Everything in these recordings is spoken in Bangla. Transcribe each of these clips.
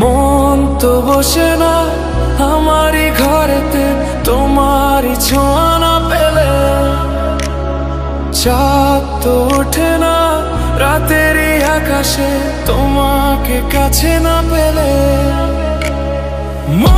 মন তো বসে না, আমারই ঘরেতে তোমারই ছোঁয়ানা পেলে। চাপ তো ওঠে না রাতেরই আকাশে তোমাকে কাছে না পেলে। মন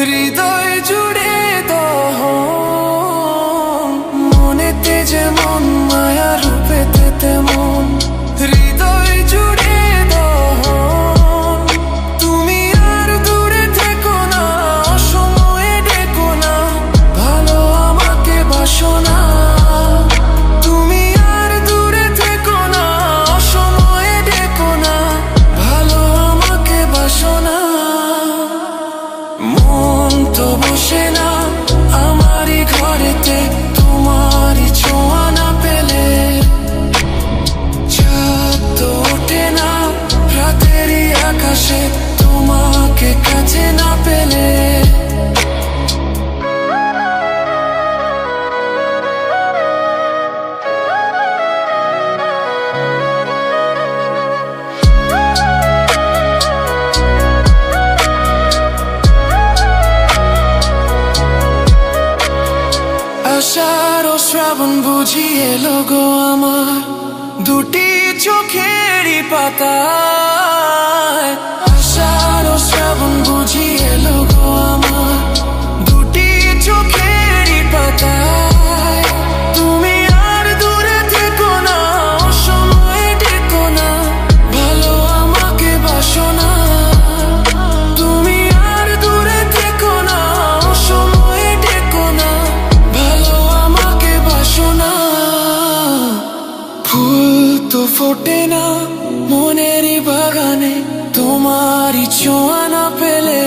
হৃদয় জুড়ে শ্রাবণ বুঝিয়ে লোগো আমার। দুটি চোখেরই পাতা। ফোটে না মনেরই বাগানে তোমারই ছোঁয়া না পেলে